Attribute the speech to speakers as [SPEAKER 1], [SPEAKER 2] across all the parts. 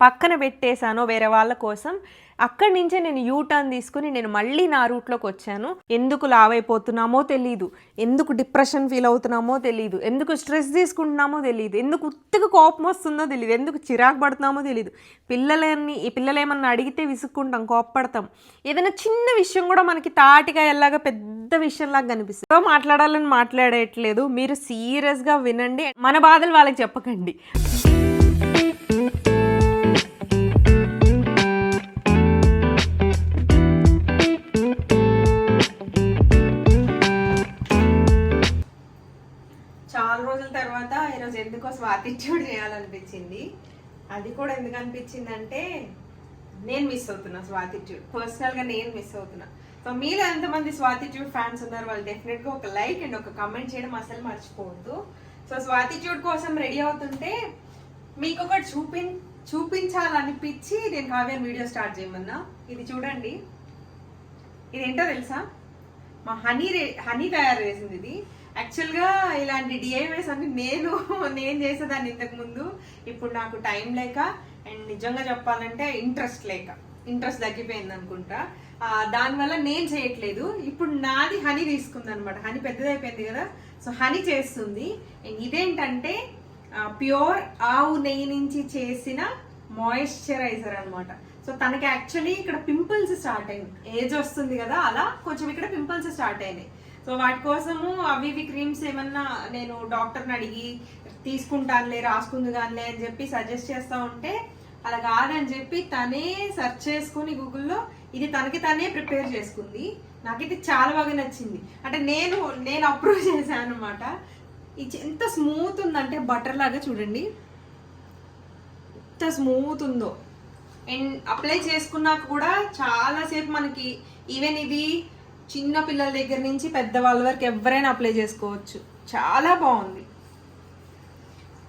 [SPEAKER 1] పక్కన పెట్టేశానో వేరే వాళ్ళ కోసం అక్కడి నుంచే నేను యూ టర్న్ తీసుకుని నేను మళ్ళీ నా రూట్లోకి వచ్చాను. ఎందుకు లావ్ అయిపోతున్నామో తెలియదు ఎందుకు డిప్రెషన్ ఫీల్ అవుతున్నామో తెలియదు ఎందుకు స్ట్రెస్ తీసుకుంటున్నామో తెలియదు ఎందుకు ఉత్తగా కోపం వస్తుందో తెలియదు ఎందుకు చిరాకు పడుతున్నామో తెలియదు పిల్లలని ఈ పిల్లలు ఏమన్నా అడిగితే విసుక్కుంటాం కోపపడతాం. ఏదైనా చిన్న విషయం కూడా మనకి తాటిగా ఎలాగా పెద్ద విషయంలాగా కనిపిస్తుంది. మాట్లాడాలని మాట్లాడేయట్లేదు మీరు సీరియస్గా వినండి. మన బాధలు వాళ్ళకి చెప్పకండి. ఎందుకో స్వాతిట్యూడ్ చేయాలనిపించింది. అది కూడా ఎందుకు అనిపించింది అంటే నేను మిస్ అవుతున్నా స్వాతిట్యూడ్ పర్సనల్గా నేను మిస్ అవుతున్నా. సో మీలో ఎంతమంది స్వాతిట్యూడ్ ఫ్యాన్స్ ఉన్నారు? వాళ్ళు డెఫినెట్గా ఒక లైక్ అండ్ ఒక కమెంట్ చేయడం అసలు మర్చిపోవద్దు. సో స్వాతిట్యూడ్ కోసం రెడీ అవుతుంటే మీకు ఒకటి చూపి చూపించాలనిపించి నేను కావ్యం వీడియో స్టార్ట్ చేయమన్నా. ఇది చూడండి. ఇదేంటో తెలుసా? మా హనీ రే హనీ తయారు చేసింది ఇది. యాక్చువల్గా ఇలాంటి డిఐవైస్ అన్ని నేను నేను చేసేదాన్ని ఇంతకు ముందు. ఇప్పుడు నాకు టైం లేక అండ్ నిజంగా చెప్పాలంటే ఇంట్రెస్ట్ లేక ఇంట్రెస్ట్ తగ్గిపోయింది అనుకుంటా. దానివల్ల నేను చేయట్లేదు. ఇప్పుడు నాది హనీ తీసుకుంది అనమాట హనీ పెద్దదైపోయింది కదా. సో హనీ చేస్తుంది. అండ్ ఇదేంటంటే ప్యూర్ ఆవు నెయ్యి నుంచి చేసిన మాయిశ్చరైజర్ అనమాట. సో తనకి యాక్చువల్లీ ఇక్కడ పింపుల్స్ స్టార్ట్ అయింది ఏజ్ వస్తుంది కదా అలా కొంచెం ఇక్కడ పింపుల్స్ స్టార్ట్ అయినాయి. సో వాటి కోసము అవి ఇవి క్రీమ్స్ ఏమన్నా నేను డాక్టర్ని అడిగి తీసుకుంటానులే రాసుకుంది కానిలే అని చెప్పి సజెస్ట్ చేస్తూ ఉంటే అలా కాదని చెప్పి తనే సెర్చ్ చేసుకుని గూగుల్లో ఇది తనకి తనే ప్రిపేర్ చేసుకుంది. నాకైతే చాలా బాగా నచ్చింది. అంటే నేను నేను అప్రూవ్ చేశాను అనమాట ఇది ఎంత స్మూత్ ఉందంటే బటర్ లాగా చూడండి. ఎంత స్మూత్ ఉందో. అండ్ అప్లై చేసుకున్నాక కూడా చాలాసేపు మనకి ఈవెన్ ఇది చిన్న పిల్లల దగ్గర నుంచి పెద్దవాళ్ళ వరకు ఎవరైనా అప్లై చేసుకోవచ్చు. చాలా బాగుంది.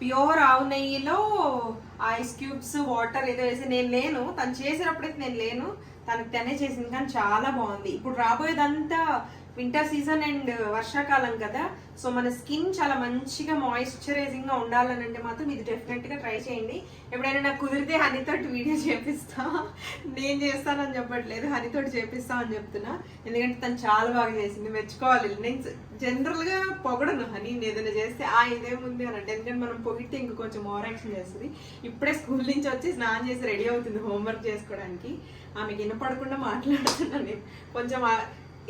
[SPEAKER 1] ప్యూర్ ఆవు నెయ్యిలో ఐస్ క్యూబ్స్ వాటర్ ఏదో వేసి నేను లేను. తను చేసినప్పుడైతే నేను లేను. తనకి తనే చేసింది కానీ చాలా బాగుంది. ఇప్పుడు రాబోయేదంతా వింటర్ సీజన్ అండ్ వర్షాకాలం కదా. సో మన స్కిన్ చాలా మంచిగా మాయిశ్చరైజింగ్గా ఉండాలని అంటే మాత్రం ఇది డెఫినెట్గా ట్రై చేయండి. ఎప్పుడైనా నాకు కుదిరితే హనీతోటి వీడియో చేపిస్తా. నేను చేస్తానని చెప్పట్లేదు హనీతోటి చేపిస్తా అని చెప్తున్నా. ఎందుకంటే తను చాలా బాగా చేసింది మెచ్చుకోవాలి. నేను జనరల్గా పొగడను హనీ ఏదైనా చేస్తే ఆ ఇదేముంది అని అంటే. ఎందుకంటే మనం పొగిడితే ఇంక కొంచెం ఓవర్ యాక్షన్ చేస్తుంది. ఇప్పుడే స్కూల్ నుంచి వచ్చి స్నానం చేసి రెడీ అవుతుంది హోంవర్క్ చేసుకోవడానికి. ఆమెకి వినపడకుండా మాట్లాడుతున్నాను నేను. కొంచెం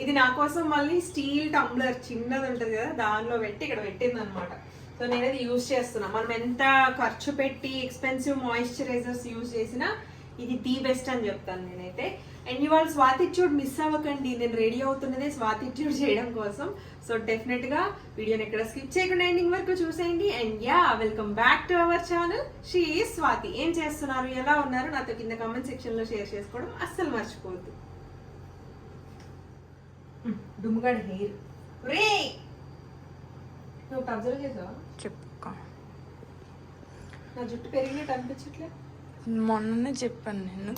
[SPEAKER 1] ఇది నా కోసం మళ్ళీ స్టీల్ టంబ్లర్ చిన్నది ఉంటుంది కదా దానిలో పెట్టి ఇక్కడ పెట్టింది అనమాట సో నేను అది యూజ్ చేస్తున్నా. మనం ఎంత ఖర్చు పెట్టి ఎక్స్పెన్సివ్ మాయిశ్చరైజర్స్ యూజ్ చేసినా ఇది ది బెస్ట్ అని చెప్తాను నేనైతే. అండ్ ఇవాళ స్వాతిట్యూడ్ మిస్ అవ్వకండి. నేను రెడీ అవుతున్నదే స్వాతిట్యూడ్ చేయడం కోసం. సో డెఫినెట్గా వీడియోని ఎక్కడ స్కిప్ చేయకుండా ఎండింగ్ వరకు చూసేయండి. And yeah welcome back to our channel she Swathi ఏం చేస్తున్నారు? ఎలా ఉన్నారు? నాతో కింద కామెంట్ సెక్షన్లో షేర్ చేసుకోవడం అస్సలు మర్చిపోద్దు డుమ్గాడ్ హెయిర్. రే నువ్వు అబ్జర్వ్ చేసావా
[SPEAKER 2] చెప్పుకో.
[SPEAKER 1] నా జుట్టు పెరిగినట్టు అనిపించట్లే?
[SPEAKER 2] మొన్ననే చెప్పాను నేను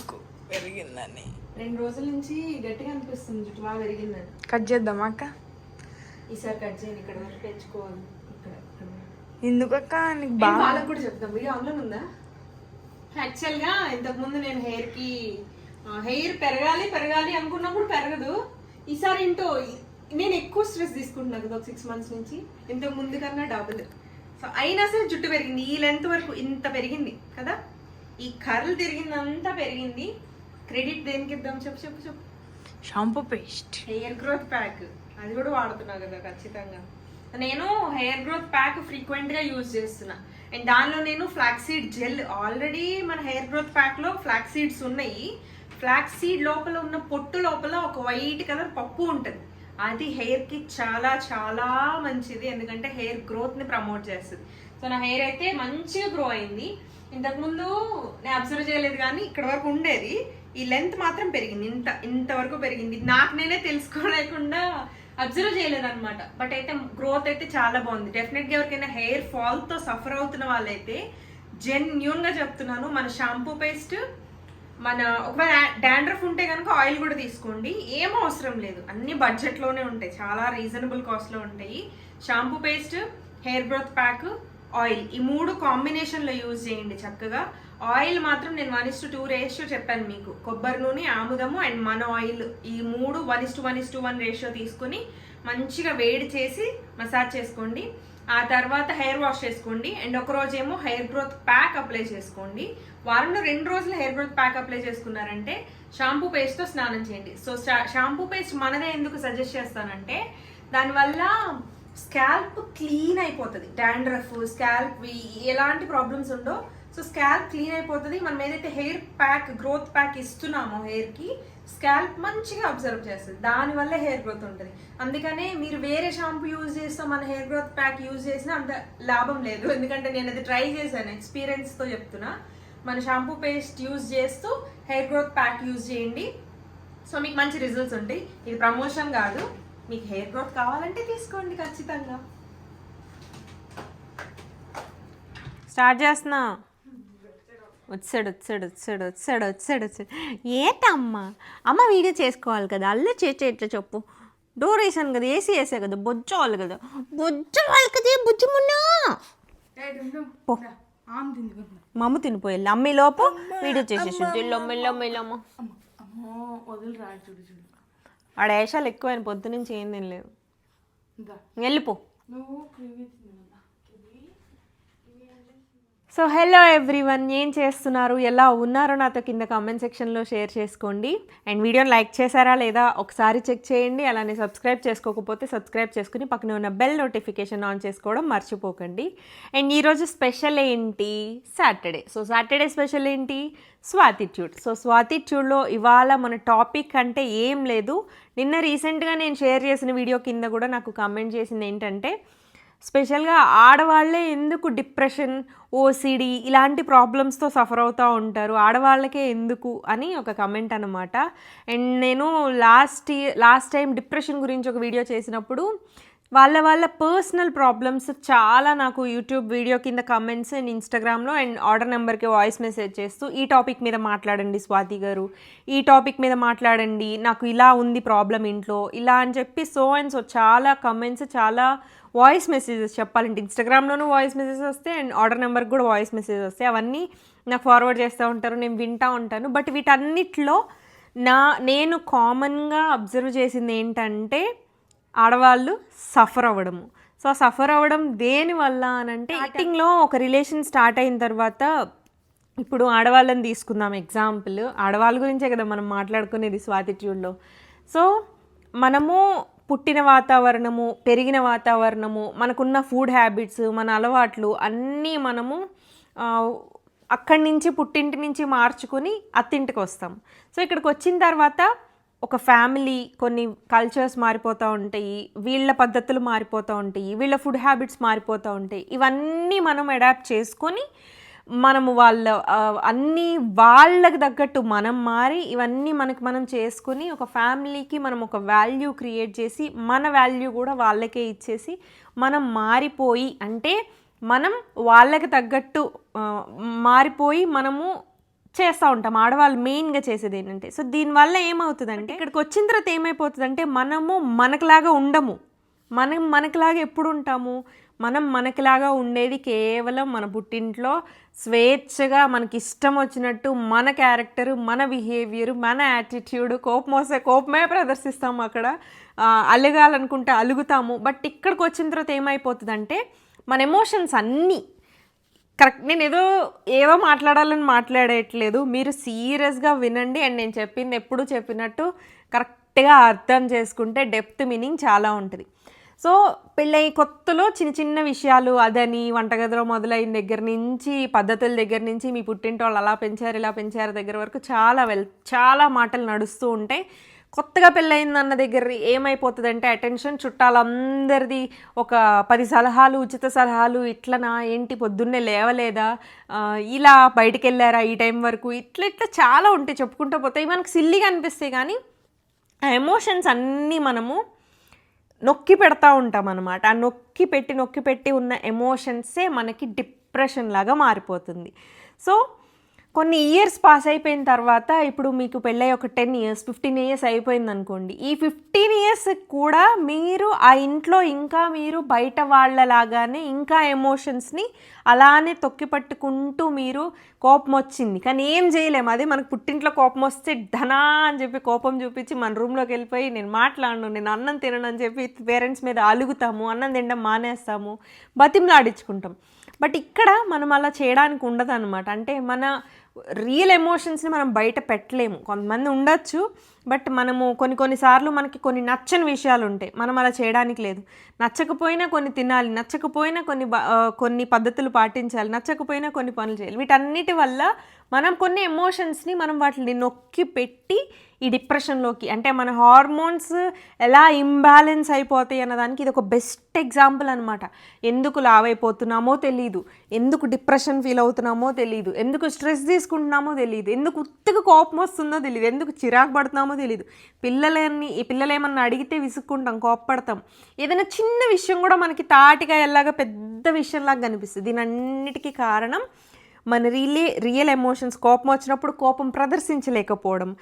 [SPEAKER 2] పెరిగిందని.
[SPEAKER 1] రెండు రోజుల నుంచి గట్టిగా అనిపిస్తుంది జుట్టు బాగా పెరిగిందని.
[SPEAKER 2] కట్ చేద్దామా అక్క?
[SPEAKER 1] ఈసారి కట్ చేయండి ఇక్కడ వరకు పెంచుకోవాలి ఇక్కడ.
[SPEAKER 2] ఎందుకక్క నీకు బాగా
[SPEAKER 1] వాళ్ళకి కూడా చెప్తాం వీడియో ఆన్లైన్ ఉందా? యాక్చువల్గా ఇంతకు ముందు నేను హెయిర్కి హెయిర్ పెరగాలి పెరగాలి అనుకున్నప్పుడు పెరగదు. ఈసారి ఏంటో నేను ఎక్కువ స్ట్రెస్ తీసుకుంటున్నాను కదా ఒక సిక్స్ మంత్స్ నుంచి. ఇంతకు ముందు కన్నా డబుల్ సో అయినా సరే జుట్టు పెరిగింది. ఈ లెంత్ వరకు ఇంత పెరిగింది కదా? ఈ కర్ల్ తిరిగిందంతా పెరిగింది. క్రెడిట్ దేనికి ఇద్దాం? చెప్పు చెప్పు చెప్పు.
[SPEAKER 2] Shampoo paste
[SPEAKER 1] hair growth pack అది కూడా వాడుతున్నా కదా ఖచ్చితంగా. నేను హెయిర్ గ్రోత్ ప్యాక్ ఫ్రీక్వెంట్గా యూజ్ చేస్తున్నా. అండ్ దానిలో నేను ఫ్లాక్సీడ్ జెల్ ఆల్రెడీ మన హెయిర్ గ్రోత్ ప్యాక్లో ఫ్లాక్సీడ్స్ ఉన్నాయి. ఫ్లాక్సీడ్ లోపల ఉన్న పొట్టు లోపల ఒక వైట్ కలర్ పప్పు ఉంటుంది. అది హెయిర్కి చాలా చాలా మంచిది. ఎందుకంటే హెయిర్ గ్రోత్ని ప్రమోట్ చేస్తుంది. సో నా హెయిర్ అయితే మంచిగా గ్రో అయింది. ఇంతకుముందు నేను అబ్జర్వ్ చేయలేదు కానీ ఇక్కడ వరకు ఉండేది. ఈ లెంత్ మాత్రం పెరిగింది. ఇంత ఇంతవరకు పెరిగింది. నాకు నేనే తెలుసుకోలేకుండా అబ్జర్వ్ చేయలేదు అనమాట బట్ అయితే గ్రోత్ అయితే చాలా బాగుంది. డెఫినెట్గా ఎవరికైనా హెయిర్ ఫాల్తో సఫర్ అవుతున్న వాళ్ళైతే జెన్యున్గా చెప్తున్నాను మన షాంపూ పేస్ట్ మన ఒకవేళ డాండ్రఫ్ ఉంటే కనుక ఆయిల్ కూడా తీసుకోండి. ఏం అవసరం లేదు. అన్ని బడ్జెట్లోనే ఉంటాయి. చాలా రీజనబుల్ కాస్ట్లో ఉంటాయి. Shampoo paste hair growth pack oil ఈ మూడు కాంబినేషన్లో యూజ్ చేయండి చక్కగా. ఆయిల్ మాత్రం నేను one is to two ratio చెప్పాను మీకు. కొబ్బరి నూనె ఆముదము అండ్ మన ఆయిల్ ఈ మూడు one is to one is to one ratio తీసుకుని మంచిగా వేడి చేసి మసాజ్ చేసుకోండి. ఆ తర్వాత హెయిర్ వాష్ చేసుకోండి. అండ్ ఒక రోజు ఏమో హెయిర్ గ్రోత్ ప్యాక్ అప్లై చేసుకోండి. వారంలో రెండు రోజులు హెయిర్ గ్రోత్ ప్యాక్ అప్లై చేసుకున్నారంటే షాంపూ పేస్ట్తో స్నానం చేయండి. సో షాంపూ పేస్ట్ మనదే ఎందుకు సజెస్ట్ చేస్తానంటే దానివల్ల స్కాల్ప్ క్లీన్ అయిపోతుంది. డాండ్రఫ్ స్కాల్ప్ ఎలాంటి ప్రాబ్లమ్స్ ఉండో సో స్కాల్ప్ క్లీన్ అయిపోతుంది. మనం ఏదైతే హెయిర్ ప్యాక్ గ్రోత్ ప్యాక్ ఇస్తున్నామో హెయిర్కి స్కాల్ప్ మంచిగా అబ్జర్వ్ చేస్తుంది. దానివల్ల హెయిర్ గ్రోత్ ఉంటుంది. అందుకనే మీరు వేరే షాంపూ యూజ్ చేస్తాం మన హెయిర్ గ్రోత్ ప్యాక్ యూజ్ చేసినా అంత లాభం లేదు. ఎందుకంటే నేను అది ట్రై చేశాను ఎక్స్పీరియన్స్తో చెప్తున్నా. మన షాంపూ పేస్ట్ యూజ్ చేస్తూ హెయిర్ గ్రోత్ ప్యాక్ యూజ్ చేయండి. సో మీకు మంచి రిజల్ట్స్ ఉంటాయి. ఇది ప్రమోషన్ కాదు. మీకు హెయిర్ గ్రోత్ కావాలంటే తీసుకోండి ఖచ్చితంగా. స్టార్ట్ చేస్తున్నా. వచ్చాడు వచ్చాడు వచ్చాడు వచ్చాడు వచ్చాడు వచ్చాడు. ఏటమ్మా? అమ్మ వీడియో చేసుకోవాలి కదా అల్లే చేసే ఇట్లా చెప్పు? డోర్ వేసాను కదా ఏసీ వేసా కదా బొజ్జవాలి కదా. బొజ్జవాలి కదా బుజ్జమున్నా పో. మా అమ్మ తినిపోయాలి అమ్మ లోపు వీడియో చేసేసి ఆడ వేషాలు ఎక్కువైన పొద్దు నుంచి ఏం తినలేదు. వెళ్ళిపో. సో హలో ఎవ్రీవన్ ఏం చేస్తున్నారు? ఎలా ఉన్నారో నాతో కింద కామెంట్ సెక్షన్లో షేర్ చేసుకోండి. అండ్ వీడియోని లైక్ చేశారా లేదా ఒకసారి చెక్ చేయండి. అలానే సబ్స్క్రైబ్ చేసుకోకపోతే సబ్స్క్రైబ్ చేసుకుని పక్కన ఉన్న బెల్ నోటిఫికేషన్ ఆన్ చేసుకోవడం మర్చిపోకండి. అండ్ ఈరోజు స్పెషల్ ఏంటి? సాటర్డే సో సాటర్డే స్పెషల్ ఏంటి? స్వాతిట్యూడ్ సో స్వాతిట్యూడ్లో ఇవాళ మన టాపిక్ అంటే ఏం లేదు. నిన్న రీసెంట్గా నేను షేర్ చేసిన వీడియో కింద కూడా నాకు కామెంట్ చేసింది ఏంటంటే స్పెషల్గా ఆడవాళ్ళే ఎందుకు డిప్రెషన్ ఓసిడి ఇలాంటి ప్రాబ్లమ్స్తో సఫర్ అవుతూ ఉంటారు? ఆడవాళ్ళకే ఎందుకు? అని ఒక కమెంట్ అనమాట అండ్ నేను లాస్ట్ లాస్ట్ టైం డిప్రెషన్ గురించి ఒక వీడియో చేసినప్పుడు వాళ్ళ వాళ్ళ పర్సనల్ ప్రాబ్లమ్స్ చాలా నాకు యూట్యూబ్ వీడియో కింద కమెంట్స్ అండ్ ఇన్స్టాగ్రామ్లో అండ్ ఆర్డర్ నెంబర్కి వాయిస్ మెసేజ్ చేస్తూ ఈ టాపిక్ మీద మాట్లాడండి స్వాతి గారు. ఈ టాపిక్ మీద మాట్లాడండి నాకు ఇలా ఉంది ప్రాబ్లం ఇంట్లో ఇలా అని చెప్పి సో అండ్ సో చాలా కమెంట్స్ చాలా వాయిస్ మెసేజెస్ చెప్పాలంటే. ఇన్స్టాగ్రామ్లోనూ వాయిస్ మెసేజెస్ వస్తాయి అండ్ ఆర్డర్ నెంబర్కి కూడా వాయిస్ మెసేజ్ వస్తాయి. అవన్నీ నాకు ఫార్వర్డ్ చేస్తూ ఉంటారు నేను వింటూ ఉంటాను. బట్ వీటన్నిటిలో నా నేను కామన్గా అబ్జర్వ్ చేసింది ఏంటంటే ఆడవాళ్ళు సఫర్ అవ్వడము. సో సఫర్ అవ్వడం దేని వల్ల అని అంటే స్టార్టింగ్లో ఒక రిలేషన్ స్టార్ట్ అయిన తర్వాత ఇప్పుడు ఆడవాళ్ళని తీసుకుందాం ఎగ్జాంపుల్. ఆడవాళ్ళ గురించే కదా మనం మాట్లాడుకునేది స్వాతిట్యూడ్లో. సో మనము పుట్టిన వాతావరణము పెరిగిన వాతావరణము మనకున్న ఫుడ్ హ్యాబిట్స్ మన అలవాట్లు అన్నీ మనము అక్కడి నుంచి పుట్టింటి నుంచి మార్చుకొని అత్తింటికి వస్తాం సో ఇక్కడికి వచ్చిన తర్వాత ఒక ఫ్యామిలీ కొన్ని కల్చర్స్ మారిపోతూ ఉంటాయి వీళ్ళ పద్ధతులు మారిపోతూ ఉంటాయి వీళ్ళ ఫుడ్ హ్యాబిట్స్ మారిపోతూ ఉంటాయి. ఇవన్నీ మనం అడాప్ట్ చేసుకొని మనము వాళ్ళ అన్నీ వాళ్ళకి తగ్గట్టు మనం మారి ఇవన్నీ మనకి మనం చేసుకుని ఒక ఫ్యామిలీకి మనం ఒక వాల్యూ క్రియేట్ చేసి మన వాల్యూ కూడా వాళ్ళకే ఇచ్చేసి మనం మారిపోయి అంటే మనం వాళ్ళకి తగ్గట్టు మారిపోయి మనము చేస్తూ ఉంటాం. ఆడవాళ్ళు మెయిన్గా చేసేది ఏంటంటే సో దీనివల్ల ఏమవుతుందంటే ఇక్కడికి వచ్చిన తర్వాత ఏమైపోతుందంటే మనము మనకులాగా ఉండము. మనం మనకులాగా ఎప్పుడు ఉంటాము? మనం మనకిలాగా ఉండేది కేవలం మన పుట్టింట్లో స్వేచ్ఛగా మనకి ఇష్టం వచ్చినట్టు మన క్యారెక్టర్ మన బిహేవియర్ మన యాటిట్యూడ్ కోపం వస్తే కోపమే ప్రదర్శిస్తాము అక్కడ. అలగాలనుకుంటే అలుగుతాము. బట్ ఇక్కడికి వచ్చిన తర్వాత ఏమైపోతుందంటే మన ఎమోషన్స్ అన్నీ కరెక్ట్ నేను ఏదో ఏదో మాట్లాడాలని మాట్లాడేయట్లేదు మీరు సీరియస్గా వినండి అండ్ నేను చెప్పింది ఎప్పుడు చెప్పినట్టు కరెక్ట్గా అర్థం చేసుకుంటే డెప్త్ మీనింగ్ చాలా ఉంటుంది. సో పెళ్ళై కొత్తలో చిన్న చిన్న విషయాలు అదని వంటగదిలో మొదలైన దగ్గర నుంచి పద్ధతుల దగ్గర నుంచి మీ పుట్టింటి వాళ్ళు అలా పెంచారు ఇలా పెంచారు దగ్గర వరకు చాలా వెల్ చాలా మాటలు నడుస్తూ ఉంటాయి కొత్తగా పెళ్ళయిందన్న దగ్గర ఏమైపోతుందంటే అటెన్షన్ చుట్టాలందరిది ఒక పది సలహాలు ఉచిత సలహాలు ఇట్లనా ఏంటి పొద్దున్నే లేవలేదా ఇలా బయటికి వెళ్ళారా ఈ టైం వరకు ఇట్లా ఇట్లా చాలా ఉంటాయి చెప్పుకుంటూ పోతాయి మనకు సిల్లిగా అనిపిస్తాయి కానీ ఆ ఎమోషన్స్ అన్నీ మనము నొక్కి పెడతా ఉంటాం అనమాట ఆ నొక్కి పెట్టి నొక్కి పెట్టి ఉన్న ఎమోషన్సే మనకి డిప్రెషన్ లాగా మారిపోతుంది. సో కొన్ని ఇయర్స్ పాస్ అయిపోయిన తర్వాత ఇప్పుడు మీకు పెళ్ళై ఒక టెన్ ఇయర్స్ ఫిఫ్టీన్ ఇయర్స్ అయిపోయింది అనుకోండి ఈ ఫిఫ్టీన్ ఇయర్స్ కూడా మీరు ఆ ఇంట్లో ఇంకా మీరు బయట వాళ్ళలాగానే ఇంకా ఎమోషన్స్ని అలానే తొక్కి పట్టుకుంటూ మీరు కోపం వచ్చింది. కానీ ఏం చేయలేము అదే మనకు పుట్టింట్లో కోపం వస్తే ధనా అని చెప్పి కోపం చూపించి మన రూమ్లోకి వెళ్ళిపోయి నేను మాట్లాడను నేను అన్నం తినను అని చెప్పి పేరెంట్స్ మీద అలుగుతాము అన్నం తినడం మానేస్తాము బతిమలాడించుకుంటాం. బట్ ఇక్కడ మనం అలా చేయడానికి ఉండదు అనమాట అంటే మన రియల్ ఎమోషన్స్ని మనం బయట పెట్టలేము. కొంతమంది ఉండొచ్చు బట్ మనము కొన్ని కొన్నిసార్లు మనకి కొన్ని నచ్చని విషయాలు ఉంటాయి. మనం అలా చేయడానికి లేదు. నచ్చకపోయినా కొన్ని తినాలి నచ్చకపోయినా కొన్ని కొన్ని పద్ధతులు పాటించాలి నచ్చకపోయినా కొన్ని పనులు చేయాలి. వీటన్నిటి వల్ల మనం కొన్ని ఎమోషన్స్ని మనం వాటిని నొక్కి పెట్టి ఈ డిప్రెషన్లోకి అంటే మన హార్మోన్స్ ఎలా ఇంబ్యాలెన్స్ అయిపోతాయి అన్నదానికి ఇది ఒక బెస్ట్ ఎగ్జాంపుల్ అనమాట ఎందుకు లావ్ అయిపోతున్నామో తెలియదు ఎందుకు డిప్రెషన్ ఫీల్ అవుతున్నామో తెలియదు ఎందుకు స్ట్రెస్ తీసుకుంటున్నామో తెలియదు ఎందుకు ఉత్తుగా కోపం వస్తుందో తెలియదు ఎందుకు చిరాకు పడుతున్నామో తెలియదు పిల్లలని ఈ పిల్లలు ఏమన్నా అడిగితే విసుక్కుంటాం కోప్పడతాం. ఏదైనా చిన్న విషయం కూడా మనకి తాటిగా ఎలాగా పెద్ద విషయంలాగా కనిపిస్తుంది. దీని అన్నిటికీ కారణం మన రియలే రియల్ ఎమోషన్స్ కోపం వచ్చినప్పుడు కోపం ప్రదర్శించలేకపోవడం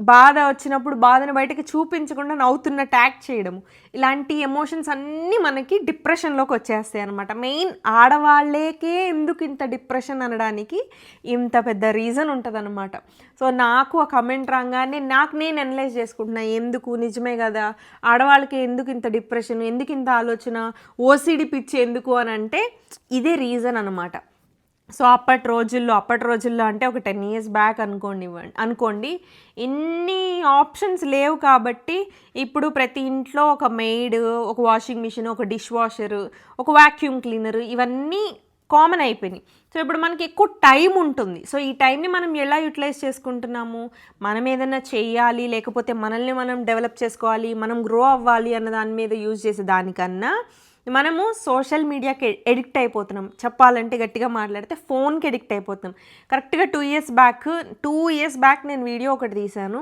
[SPEAKER 1] బాధ వచ్చినప్పుడు బాధను బయటకి చూపించకుండా నవ్వుతున్న యాక్ట్ చేయడం ఇలాంటి ఎమోషన్స్ అన్నీ మనకి డిప్రెషన్లోకి వచ్చేస్తాయి అనమాట మెయిన్ ఆడవాళ్ళకే ఎందుకు ఇంత డిప్రెషన్ అనడానికి ఇంత పెద్ద రీజన్ ఉంటుంది సో నాకు ఆ కమెంట్ రాగానే నాకు నేను అనలైజ్ చేసుకుంటున్నా ఎందుకు? నిజమే కదా? ఆడవాళ్ళకి ఎందుకు ఇంత డిప్రెషన్? ఎందుకు ఇంత ఆలోచన? ఓసిడి పిచ్చి ఎందుకు అని అంటే ఇదే రీజన్ అనమాట సో అప్పటి రోజుల్లో అప్పటి రోజుల్లో అంటే ఒక టెన్ ఇయర్స్ బ్యాక్ అనుకోండి ఇవ్వండి అనుకోండి ఇన్ని ఆప్షన్స్ లేవు కాబట్టి ఇప్పుడు ప్రతి ఇంట్లో ఒక మెయిడ్ ఒక వాషింగ్ మిషన్ ఒక డిష్ వాషర్ ఒక వాక్యూమ్ క్లీనర్ ఇవన్నీ కామన్ అయిపోయినాయి. సో ఇప్పుడు మనకి ఎక్కువ టైం ఉంటుంది. సో ఈ టైంని మనం ఎలా యూటిలైజ్ చేసుకుంటున్నాము? మనం ఏదైనా చేయాలి లేకపోతే మనల్ని మనం డెవలప్ చేసుకోవాలి మనం గ్రో అవ్వాలి అన్న దాని మీద యూజ్ చేసే దానికన్నా మనము సోషల్ మీడియాకి ఎడిక్ట్ అయిపోతున్నాం. చెప్పాలంటే గట్టిగా మాట్లాడితే ఫోన్కి ఎడిక్ట్ అయిపోతున్నాం. కరెక్ట్గా two years back two years back నేను వీడియో ఒకటి తీశాను.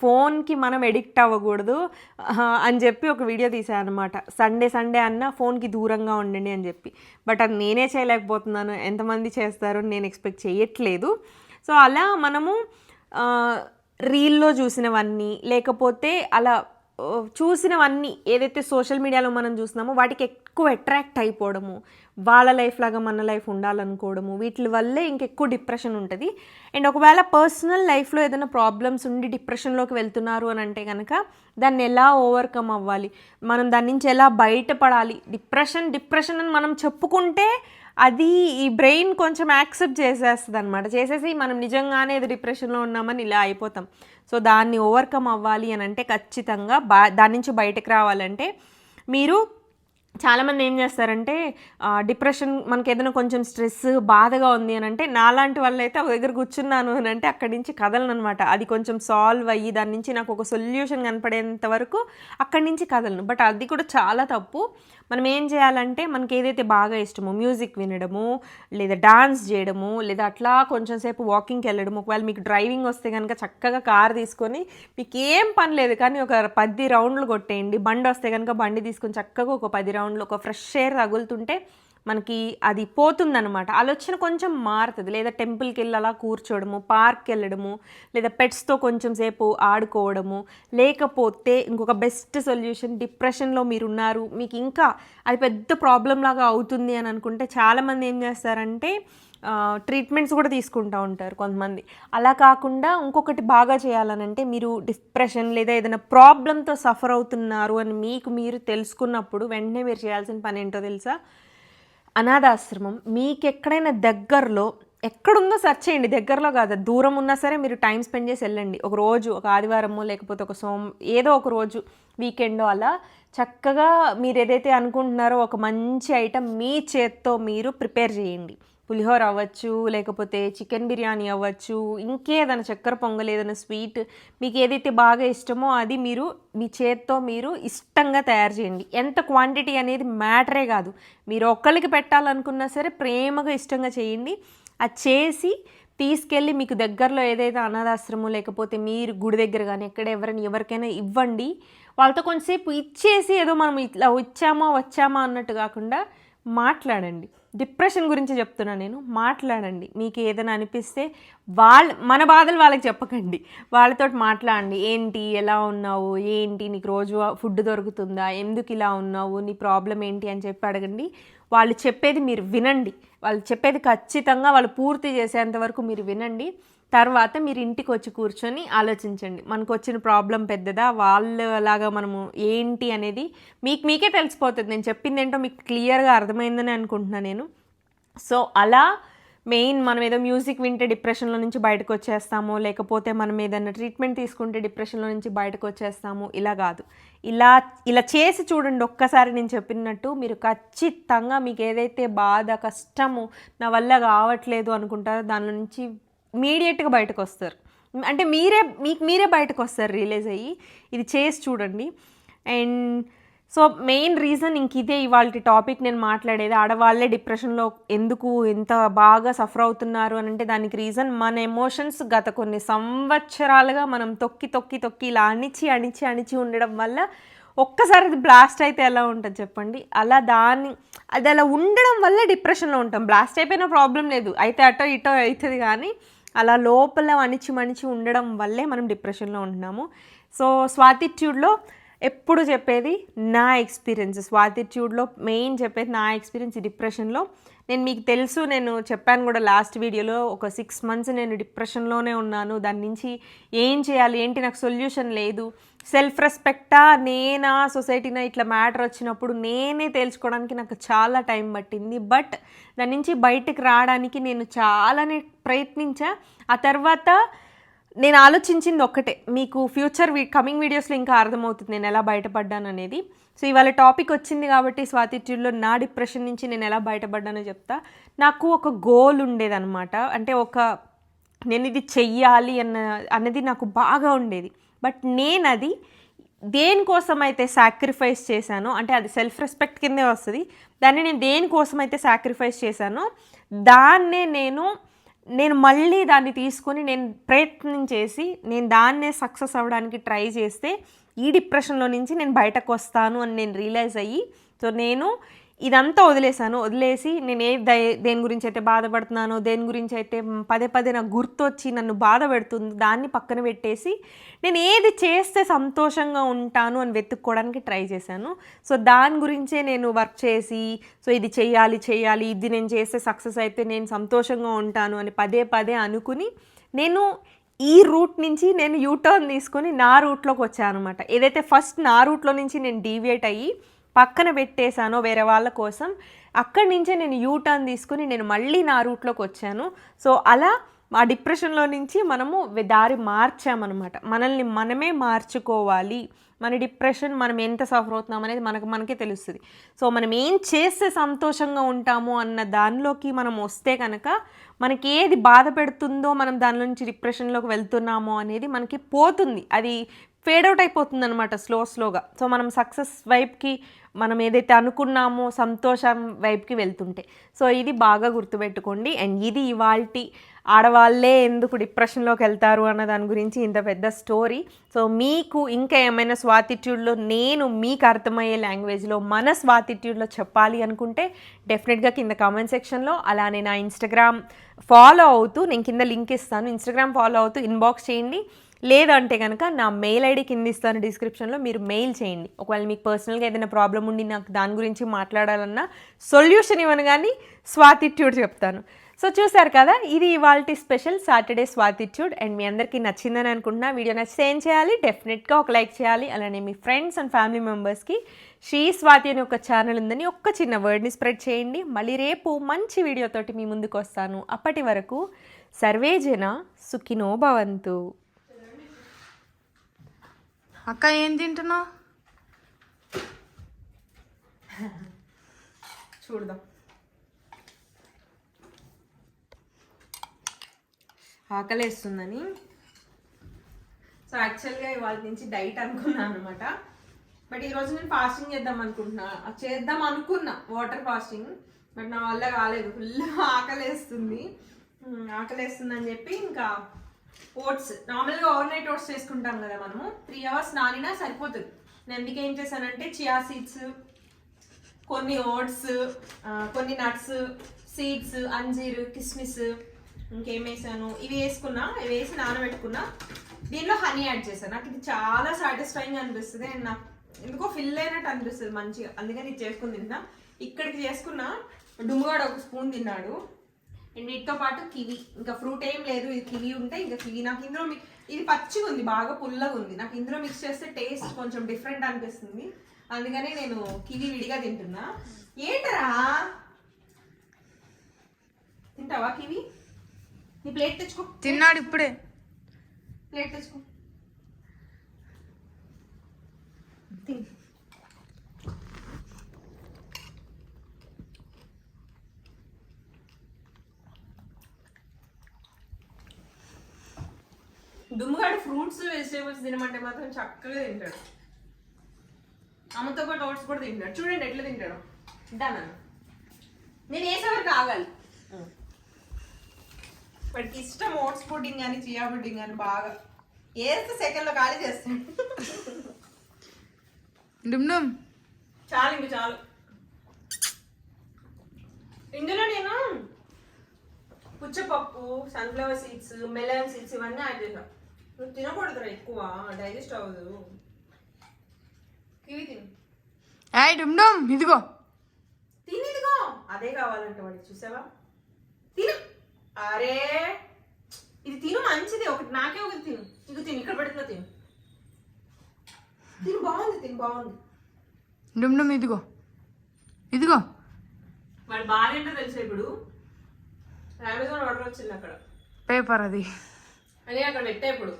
[SPEAKER 1] ఫోన్కి మనం ఎడిక్ట్ అవ్వకూడదు అని చెప్పి ఒక వీడియో తీసాను అనమాట సండే సండే అన్న ఫోన్కి దూరంగా ఉండండి అని చెప్పి. బట్ అది నేనే చేయలేకపోతున్నాను. ఎంతమంది చేస్తారో నేను ఎక్స్పెక్ట్ చేయట్లేదు. సో అలా మనము రీల్లో చూసినవన్నీ లేకపోతే అలా చూసినవన్నీ ఏదైతే సోషల్ మీడియాలో మనం చూస్తున్నామో వాటికి ఎక్కువ అట్రాక్ట్ అయిపోవడము వాళ్ళ లైఫ్ లాగా మన లైఫ్ ఉండాలనుకోవడము వీటి వల్లే ఇంకెక్కువ డిప్రెషన్ ఉంటుంది. అండ్ ఒకవేళ పర్సనల్ లైఫ్లో ఏదైనా ప్రాబ్లమ్స్ ఉండి డిప్రెషన్లోకి వెళ్తున్నారు అని అంటే కనుక దాన్ని ఎలా ఓవర్కమ్ అవ్వాలి? మనం దాని నుంచి ఎలా బయటపడాలి? డిప్రెషన్ డిప్రెషన్ అని మనం చెప్పుకుంటే అది ఈ బ్రెయిన్ కొంచెం యాక్సెప్ట్ చేసేస్తుంది అనమాట చేసేసి మనం నిజంగానే ఇది డిప్రెషన్లో ఉన్నామని ఇలా అయిపోతాం. సో దాన్ని ఓవర్కమ్ అవ్వాలి అని అంటే ఖచ్చితంగా బా దాని నుంచి బయటకు రావాలంటే మీరు చాలామంది ఏం చేస్తారంటే డిప్రెషన్ మనకి ఏదైనా కొంచెం స్ట్రెస్ బాధగా ఉంది అని అంటే నాలాంటి వాళ్ళు అయితే ఒక దగ్గర కూర్చున్నాను అని అంటే అక్కడి నుంచి కదలను అనమాట అది కొంచెం సాల్వ్ అయ్యి దాని నుంచి నాకు ఒక సొల్యూషన్ కనపడేంత వరకు అక్కడి నుంచి కదలను. బట్ అది కూడా చాలా తప్పు. మనం ఏం చేయాలంటే మనకి ఏదైతే బాగా ఇష్టమో మ్యూజిక్ వినడము లేదా డాన్స్ చేయడము లేదా అట్లా కొంచెం సేపు వాకింగ్కి వెళ్ళడము ఒకవేళ మీకు డ్రైవింగ్ వస్తే కనుక చక్కగా కార్ తీసుకొని మీకు ఏం పని లేదు కానీ ఒక పది రౌండ్లు కొట్టేయండి. బండి వస్తే కనుక బండి తీసుకొని చక్కగా ఒక పది రౌండ్లు ఒక ఫ్రెష్ ఎయిర్ తగులుతుంటే మనకి అది పోతుందనమాట ఆలోచన కొంచెం మారుతుంది. లేదా టెంపుల్కి వెళ్ళి అలా కూర్చోవడము పార్క్కి వెళ్ళడము లేదా పెట్స్తో కొంచెం సేపు ఆడుకోవడము లేకపోతే ఇంకొక బెస్ట్ సొల్యూషన్ డిప్రెషన్లో మీరు ఉన్నారు మీకు ఇంకా అది పెద్ద ప్రాబ్లం లాగా అవుతుంది అని అనుకుంటే చాలామంది ఏం చేస్తారంటే ట్రీట్మెంట్స్ కూడా తీసుకుంటూ ఉంటారు కొంతమంది. అలా కాకుండా ఇంకొకటి బాగా చేయాలనంటే మీరు డిప్రెషన్ లేదా ఏదైనా ప్రాబ్లంతో సఫర్ అవుతున్నారు అని మీకు మీరు తెలుసుకున్నప్పుడు వెంటనే మీరు చేయాల్సిన పని ఏంటో తెలుసా? అనాథాశ్రమం మీకు ఎక్కడైనా దగ్గరలో ఎక్కడుందో సెర్చ్ చేయండి. దగ్గరలో కాదు దూరం ఉన్నా సరే మీరు టైం స్పెండ్ చేసి వెళ్ళండి. ఒక రోజు ఒక ఆదివారము లేకపోతే ఒక సోమ ఏదో ఒక రోజు వీకెండో అలా చక్కగా మీరు ఏదైతే అనుకుంటున్నారో ఒక మంచి ఐటెం మీ చేత్తో మీరు ప్రిపేర్ చేయండి. పులిహోర అవ్వచ్చు లేకపోతే చికెన్ బిర్యానీ అవ్వచ్చు ఇంకేదైనా చక్కెర పొంగల్ ఏదైనా స్వీట్ మీకు ఏదైతే బాగా ఇష్టమో అది మీరు మీ చేత్తో మీరు ఇష్టంగా తయారు చేయండి. ఎంత క్వాంటిటీ అనేది మ్యాటరే కాదు. మీరు ఒక్కళ్ళకి పెట్టాలనుకున్నా సరే ప్రేమగా ఇష్టంగా చేయండి. అది చేసి తీసుకెళ్ళి మీకు దగ్గరలో ఏదైతే అనాథాశ్రమం లేకపోతే మీరు గుడి దగ్గర కానీ ఎక్కడ ఎవరైనా ఎవరికైనా ఇవ్వండి. వాళ్ళతో కొంతసేపు ఇచ్చేసి ఏదో మనం ఇట్లా వచ్చామా వచ్చామా అన్నట్టు కాకుండా మాట్లాడండి. డిప్రెషన్ గురించి చెప్తున్నా నేను. మాట్లాడండి. మీకు ఏదైనా అనిపిస్తే వాళ్ళ మన బాధలు వాళ్ళకి చెప్పకండి. వాళ్ళతో మాట్లాడండి. ఏంటి ఎలా ఉన్నావు? ఏంటి నీకు రోజు ఫుడ్ దొరుకుతుందా? ఎందుకు ఇలా ఉన్నావు? నీ ప్రాబ్లం ఏంటి అని చెప్పి అడగండి. వాళ్ళు చెప్పేది మీరు వినండి. వాళ్ళు చెప్పేది ఖచ్చితంగా వాళ్ళు పూర్తి చేసేంత వరకు మీరు వినండి. తర్వాత మీరు ఇంటికి వచ్చి కూర్చొని ఆలోచించండి. మనకు వచ్చిన ప్రాబ్లం పెద్దదా? వాళ్ళలాగా మనము ఏంటి అనేది మీకు మీకే తెలిసిపోతుంది. నేను చెప్పింది ఏంటో మీకు క్లియర్గా అర్థమైందని అనుకుంటున్నాను నేను. సో అలా మెయిన్ మనం ఏదో మ్యూజిక్ వింటే డిప్రెషన్లో నుంచి బయటకు వచ్చేస్తాము లేకపోతే మనం ఏదైనా ట్రీట్మెంట్ తీసుకుంటే డిప్రెషన్లో నుంచి బయటకు వచ్చేస్తాము ఇలా కాదు. ఇలా ఇలా చేసి చూడండి. ఒక్కసారి నేను చెప్పినట్టు మీరు ఖచ్చితంగా మీకు ఏదైతే బాధ కష్టము నా వల్ల కావట్లేదు అనుకుంటారో దాని నుంచి ఇమీడియట్గా బయటకు వస్తారు అంటే మీరే మీకు మీరే బయటకు వస్తారు రిలీజ్ అయ్యి. ఇది చేసి చూడండి. అండ్ సో మెయిన్ రీజన్ ఇంక ఇదే ఇవాళ టాపిక్ నేను మాట్లాడేది. ఆడవాళ్ళే డిప్రెషన్లో ఎందుకు ఎంత బాగా సఫర్ అవుతున్నారు అని అంటే దానికి రీజన్ మన ఎమోషన్స్ గత కొన్ని సంవత్సరాలుగా మనం తొక్కి తొక్కి తొక్కి ఇలా అణిచి అణిచి అణిచి ఉండడం వల్ల ఒక్కసారి అది బ్లాస్ట్ అయితే ఎలా ఉంటుంది చెప్పండి? అలా దాన్ని అది అలా ఉండడం వల్ల డిప్రెషన్లో ఉంటాం. బ్లాస్ట్ అయిపోయిన ప్రాబ్లం లేదు. అయితే అటో ఇటో అవుతుంది కానీ అలా లోపల అణిచి మణిచి ఉండడం వల్లే మనం డిప్రెషన్లో ఉంటున్నాము. సో స్వాతిట్యూడ్లో ఎప్పుడు చెప్పేది నా ఎక్స్పీరియన్స్ స్వాతిట్యూడ్లో మెయిన్ చెప్పేది నా ఎక్స్పీరియన్స్ డిప్రెషన్లో. నేను మీకు తెలుసు నేను చెప్పాను కూడా లాస్ట్ వీడియోలో ఒక సిక్స్ మంత్స్ నేను డిప్రెషన్లోనే ఉన్నాను. దాని నుంచి ఏం చేయాలి ఏంటి నాకు సొల్యూషన్ లేదు. సెల్ఫ్ రెస్పెక్టా నేనా సొసైటీనా ఇట్లా మ్యాటర్ వచ్చినప్పుడు నేనే తేల్చుకోవడానికి నాకు చాలా టైం పట్టింది. బట్ దాని నుంచి బయటకు రావడానికి నేను చాలానే ప్రయత్నించా. ఆ తర్వాత నేను ఆలోచించింది ఒక్కటే. మీకు ఫ్యూచర్ వీ కమింగ్ వీడియోస్లో ఇంకా అర్థమవుతుంది నేను ఎలా బయటపడ్డాను అనేది. సో ఇవాళ టాపిక్ వచ్చింది కాబట్టి స్వాతిట్యూడ్లో నా డిప్రెషన్ నుంచి నేను ఎలా బయటపడ్డానో చెప్తా. నాకు ఒక గోల్ ఉండేదన్నమాట. అంటే ఒక నేను ఇది చెయ్యాలి అన్న అన్నది నాకు బాగా ఉండేది. బట్ నేను అది దేనికోసం అయితే సాక్రిఫైస్ చేశానో అంటే అది సెల్ఫ్ రెస్పెక్ట్ కిందే వస్తుంది. దాన్ని నేను దేనికోసం అయితే సాక్రిఫైస్ చేశానో దాన్నే నేను నేను మళ్ళీ దాన్ని తీసుకొని నేను ప్రయత్నం చేసి నేను దాన్నే సక్సెస్ అవ్వడానికి ట్రై చేస్తే ఈ డిప్రెషన్లో నుంచి నేను బయటకు వస్తాను అని నేను రియలైజ్ అయ్యి సో నేను ఇదంతా వదిలేసాను వదిలేసి నేను ఏ దేని గురించి అయితే బాధపడుతున్నానో దేని గురించి అయితే పదే పదే నాకు గుర్తొచ్చి నన్ను బాధ పెడుతుంది దాన్ని పక్కన పెట్టేసి నేను ఏది చేస్తే సంతోషంగా ఉంటాను అని వెతుక్కోవడానికి ట్రై చేశాను. సో దాని గురించే నేను వర్క్ చేసి సో ఇది చేయాలి చేయాలి ఇది నేను చేస్తే సక్సెస్ అయితే నేను సంతోషంగా ఉంటాను అని పదే పదే అనుకుని నేను ఈ రూట్ నుంచి నేను యూటర్న్ తీసుకొని నా రూట్లోకి వచ్చాను అనమాట ఏదైతే ఫస్ట్ నా రూట్లో నుంచి నేను డీవియేట్ అయ్యి పక్కన పెట్టేశానో వేరే వాళ్ళ కోసం అక్కడి నుంచే నేను యూ టర్న్ తీసుకుని నేను మళ్ళీ నా రూట్లోకి వచ్చాను. సో అలా ఆ డిప్రెషన్లో నుంచి మనము దారి మార్చామన్నమాట. మనల్ని మనమే మార్చుకోవాలి. మన డిప్రెషన్ మనం ఎంత సఫర్ అవుతున్నాం అనేది మనకు మనకే తెలుస్తుంది. సో మనం ఏం చేస్తే సంతోషంగా ఉంటాము అన్న దానిలోకి మనం వస్తే కనుక మనకి ఏది బాధ పెడుతుందో మనం దాని నుంచి డిప్రెషన్లోకి వెళ్తున్నామో అనేది మనకి పోతుంది. అది ఫేడ్ అవుట్ అయిపోతుంది అనమాట స్లో స్లోగా. సో మనం సక్సెస్ వైపుకి మనం ఏదైతే అనుకున్నామో సంతోషం వైపుకి వెళ్తుంటే. సో ఇది బాగా గుర్తుపెట్టుకోండి. అండ్ ఇది ఇవాల్టి ఆడవాళ్ళే ఎందుకు డిప్రెషన్లోకి వెళ్తారు అన్న దాని గురించి ఇంత పెద్ద స్టోరీ. సో మీకు ఇంకా ఏమైనా స్వాతిట్యూడ్లో నేను మీకు అర్థమయ్యే లాంగ్వేజ్లో మన స్వాతిట్యూడ్లో చెప్పాలి అనుకుంటే డెఫినెట్గా కింద కామెంట్ సెక్షన్లో అలానే నా ఇన్స్టాగ్రామ్ ఫాలో అవుతూ నేను కింద లింక్ ఇస్తాను. ఇన్స్టాగ్రామ్ ఫాలో అవుతూ ఇన్బాక్స్ చేయండి. లేదంటే కనుక నా మెయిల్ ఐడి కింద ఇస్తాను డిస్క్రిప్షన్లో మీరు మెయిల్ చేయండి. ఒకవేళ మీకు పర్సనల్గా ఏదైనా ప్రాబ్లం ఉండి నాకు దాని గురించి మాట్లాడాలన్నా సొల్యూషన్ ఇవ్వను కానీ స్వాతిట్యూడ్ చెప్తాను. సో చూసారు కదా ఇది ఇవాళ స్పెషల్ సాటర్డే స్వాతిట్యూడ్. అండ్ మీ అందరికీ నచ్చిందని అనుకుంటున్నా. వీడియో నచ్చితే ఏం చేయాలి? డెఫినెట్గా ఒక లైక్ చేయాలి. అలానే మీ ఫ్రెండ్స్ అండ్ ఫ్యామిలీ మెంబర్స్కి శ్రీ స్వాతి అనే ఒక ఛానల్ ఉందని ఒక్క చిన్న వర్డ్ని స్ప్రెడ్ చేయండి. మళ్ళీ రేపు మంచి వీడియోతోటి మీ ముందుకు వస్తాను. అప్పటి వరకు సర్వేజన సుఖినో భవంతు.
[SPEAKER 2] అక్క ఏం తింటున్నావు?
[SPEAKER 3] చూడదాం. ఆకలేస్తుందని. సో యాక్చువల్గా ఇవాళ నుంచి డైట్ అనుకున్నాను అనమాట బట్ ఈరోజు నేను ఫాస్టింగ్ చేద్దాం అనుకుంటున్నా. చేద్దాం అనుకున్నా వాటర్ ఫాస్టింగ్ బట్ నా వల్ల కాలేదు. ఫుల్ ఆకలేస్తుంది. ఆకలేస్తుందని చెప్పి ఇంకా ఓట్స్ నార్మల్గా ఓవర్ నైట్ ఓట్స్ చేసుకుంటాం కదా మనము. త్రీ అవర్స్ నానినా సరిపోతుంది. నేను అందుకే ఏం చేశానంటే చియా సీడ్స్
[SPEAKER 1] కొన్ని ఓట్స్ కొన్ని నట్స్ సీడ్స్ అంజీర్ కిస్మిస్ ఇంకేం వేసాను? ఇవి వేసుకున్నా ఇవి వేసి నానబెట్టుకున్నా. దీనిలో హనీ యాడ్ చేశాను నాకు ఇది చాలా సాటిస్ఫైయింగ్ అనిపిస్తుంది. అండ్ నాకు ఎందుకో ఫిల్ అయినట్టు అనిపిస్తుంది మంచిగా. అందుకని ఇది చేసుకుని తిన్నా ఇక్కడికి చేసుకున్న డుమ్గాడు ఒక స్పూన్ తిన్నాడు. అండ్ వీటితో పాటు కివి. ఇంకా ఫ్రూట్ ఏం లేదు ఇది కివి ఉంటే ఇంకా కివి. నాకు ఇందులో ఇది పచ్చిగా ఉంది బాగా పుల్లగా ఉంది. నాకు ఇందులో మిక్స్ చేస్తే టేస్ట్ కొంచెం డిఫరెంట్ అనిపిస్తుంది. అందుకనే నేను కివి విడిగా తింటున్నా. ఏంటరా? తింటావా కివి? నీ ప్లేట్ తెచ్చుకో.
[SPEAKER 2] తిన్నాడు ఇప్పుడే.
[SPEAKER 1] ప్లేట్ తెచ్చుకో దుమ్ముగాడు ఫ్రూట్స్ వెజిటేబుల్స్ తినమంటే మాత్రం చక్కగా తింటాడు. అమ్మతో పాటు ఓట్స్ కూడా తింటాడు చూడండి ఎట్లా తింటాడు. తింటాను నేను వేసేవరకు ఆగాలి. వాడికి ఇష్టం ఓట్స్ పుడ్డింగ్ కానీ చియా పుడ్డింగ్ కానీ బాగా. వేస్తే సెకండ్లో ఖాళీ
[SPEAKER 2] డుమ్ డుమ్.
[SPEAKER 1] చాలు ఇంక చాలు. ఇందులో నేను పుచ్చపప్పు సన్ఫ్లవర్ సీడ్స్ మెలన్ సీడ్స్ ఇవన్నీ యాడ్ చేసా నువ్వు తినకూడదురా ఎక్కువ డైజెస్ట్ అవ్వదు. కివి తిను.
[SPEAKER 2] ఏయ్ డుమ్ డుమ్ ఇదిగో.
[SPEAKER 1] తినిదిగో అదే కావాలంటే వాడికి చూసావా? తిను. అరే ఇది తిను మంచిది. ఒకటి నాకే ఒకటి తిను. ఇంక తిను ఇక్కడ పెడుతున్నా తిను. తిను బాగుంది తిను బాగుంది.
[SPEAKER 2] డుమ్ డుమ్ ఇదిగో. ఇదిగో.
[SPEAKER 1] వాడు బాగా ఏంటో తెలుసా ఇప్పుడు? అమెజాన్ ఆర్డర్ వచ్చింది అక్కడ.
[SPEAKER 2] పేపర్ అది.
[SPEAKER 1] అని అక్కడ పెట్టా ఇప్పుడు.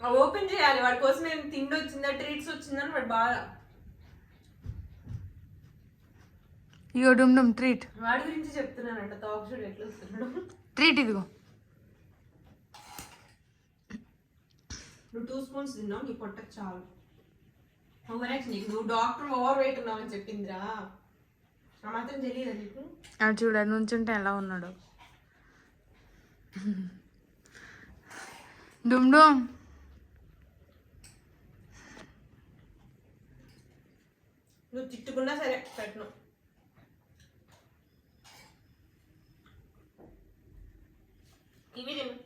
[SPEAKER 1] అవి ఓపెన్ చేయాలి. వాడి కోసం ఏం తిండి వచ్చిందా ట్రీట్స్ వచ్చిందని వాడు బాగా
[SPEAKER 2] ఇగో డుమ్ డుమ్ ట్రీట్
[SPEAKER 1] వాడి గురించి చెప్తున్నానంట. తాక్ చూడు ఎట్లా వస్తున్నాడు.
[SPEAKER 2] ట్రీట్ ఇదిగో.
[SPEAKER 1] నువ్వు టూ స్పూన్స్ తిన్నావు నీ పొట్టకు చాలు. ఓవర్ నీకు నువ్వు డాక్టర్ ఓవర్ వెయిట్ ఉన్నావని చెప్పిందిరా. ఆ మాత్రం తెలియదా నీకు?
[SPEAKER 2] అది చూడ నుంచుంటే ఎలా ఉన్నాడు. డుమ్ డుమ్.
[SPEAKER 1] నువ్వు తిట్టుకున్నా సరే పెట్టను. ఇవి తిను.